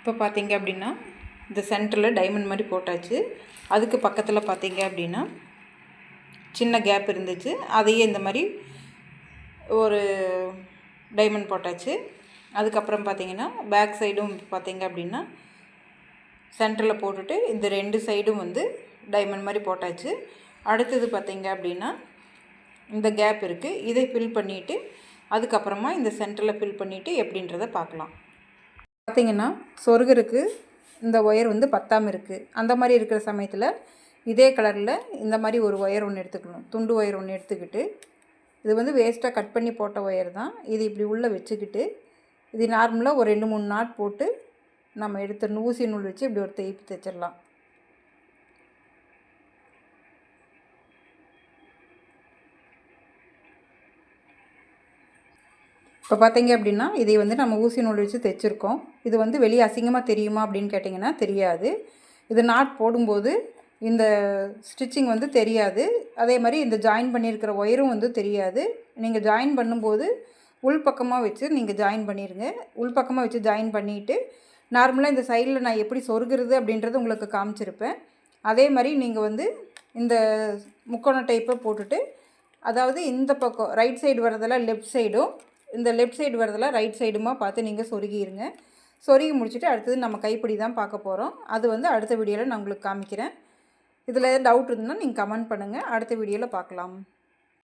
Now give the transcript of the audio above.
இப்போ பார்த்தீங்க அப்படின்னா இந்த சென்டரில் டைமண்ட் மாதிரி போட்டாச்சு. அதுக்கு பக்கத்தில் பார்த்தீங்க அப்படின்னா சின்ன கேப் இருந்துச்சு. அதையே இந்த மாதிரி ஒரு டைமண்ட் போட்டாச்சு. அதுக்கப்புறம் பார்த்தீங்கன்னா பேக் சைடும் பார்த்தீங்க அப்படின்னா சென்டரில் போட்டுட்டு இந்த ரெண்டு சைடும் வந்து டைமண்ட் மாதிரி போட்டாச்சு. அடுத்தது பார்த்தீங்க அப்படின்னா இந்த கேப் இருக்குது இதை ஃபில் பண்ணிவிட்டு அதுக்கப்புறமா இந்த சென்டரில் ஃபில் பண்ணிவிட்டு எப்படின்றத பார்க்கலாம். பார்த்தீங்கன்னா சொருகருக்கு இந்த ஒயர் வந்து பத்தாமல் இருக்குது அந்த மாதிரி இருக்கிற சமயத்தில் இதே கலரில் இந்த மாதிரி ஒரு ஒயர் ஒன்று எடுத்துக்கணும். துண்டு ஒயர் ஒன்று எடுத்துக்கிட்டு இது வந்து வேஸ்ட்டாக கட் பண்ணி போட்ட ஒயர் தான். இது இப்படி உள்ளே வச்சுக்கிட்டு இது நார்மலாக ஒரு ரெண்டு மூணு நாட் போட்டு நம்ம எடுத்து ஊசி நூல் வச்சு இப்படி ஒரு தேய்ப்பு தைச்சிடலாம் இப்போ பார்த்தீங்க அப்படின்னா இதை வந்து நம்ம ஊசி நூல் வச்சு தைச்சிருக்கோம். இது வந்து வெளியே அசிங்கமாக தெரியுமா அப்படின்னு கேட்டிங்கன்னா தெரியாது. இது நாட் போடும்போது இந்த ஸ்டிச்சிங் வந்து தெரியாது. அதே மாதிரி இந்த ஜாயின் பண்ணியிருக்கிற ஒயரும் வந்து தெரியாது. நீங்கள் ஜாயின் பண்ணும்போது உள் பக்கமாக வச்சு நீங்கள் ஜாயின் பண்ணிடுங்க உள் பக்கமாக வச்சு ஜாயின் பண்ணிவிட்டு நார்மலாக இந்த சைடில் நான் எப்படி சொருகிறது அப்படின்றது உங்களுக்கு காமிச்சிருப்பேன். அதே மாதிரி நீங்கள் வந்து இந்த முக்கோண டைப்பை போட்டுட்டு அதாவது இந்த பக்கம் ரைட் சைடு வரதெல்லாம் லெஃப்ட் சைடும் இந்த லெஃப்ட் சைடு வரதெல்லாம் ரைட் சைடுமா பார்த்து நீங்கள் சொருகிடுங்க சொருகி முடிச்சுட்டு அடுத்தது நம்ம கைப்பிடி தான் பார்க்க போகிறோம் அது வந்து அடுத்த வீடியோவில் நான் உங்களுக்கு காமிக்கிறேன். இதில் எதாவது டவுட் இருந்தால் நீங்கள் கமெண்ட் பண்ணுங்கள் அடுத்த வீடியோவில் பார்க்கலாம்.